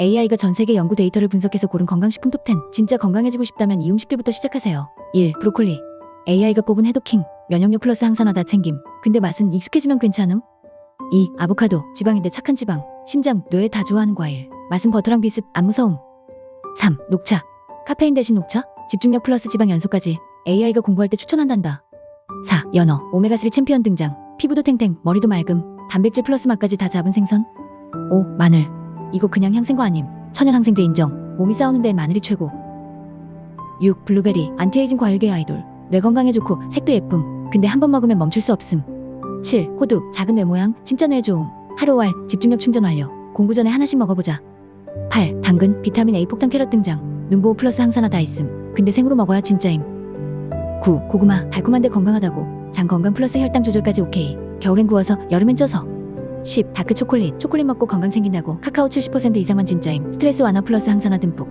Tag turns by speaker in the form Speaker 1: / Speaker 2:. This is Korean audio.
Speaker 1: AI가 전 세계 연구 데이터를 분석해서 고른 건강식품 톱10 진짜 건강해지고 싶다면 이 음식들부터 시작하세요. 1. 브로콜리. AI가 뽑은 해독킹. 면역력 플러스 항산화 다 챙김. 근데 맛은 익숙해지면 괜찮음? 2. 아보카도. 지방인데 착한 지방. 심장, 뇌다 좋아하는 과일. 맛은 버터랑 비슷. 안 무서움. 3. 녹차. 카페인 대신 녹차? 집중력 플러스 지방 연소까지. AI가 공부할 때 추천한단다. 4. 연어. 오메가3 챔피언 등장. 피부도 탱탱. 머리도 맑음. 단백질 플러스 맛까지 다 잡은 생선? 5. 마늘 이거 그냥 향생거 아님. 천연 항생제 인정. 몸이 싸우는 데 마늘이 최고. 6. 블루베리 안티에이징 과일계 아이돌. 뇌 건강에 좋고 색도 예쁨. 근데 한 번 먹으면 멈출 수 없음. 7. 호두. 작은 뇌 모양. 진짜 뇌 좋음. 하루왈 집중력 충전 완료. 공부 전에 하나씩 먹어보자. 8. 당근. 비타민 A 폭탄 캐럿 등장. 눈보호 플러스 항산화 다 있음. 근데 생으로 먹어야 진짜임. 9. 고구마. 달콤한데 건강하다고. 장 건강 플러스 혈당 조절까지 오케이. 겨울엔 구워서 여름엔 쪄서 10. 다크 초콜릿 초콜릿 먹고 건강 챙긴다고 카카오 70% 이상만 진짜임 스트레스 완화 플러스 항산화 듬뿍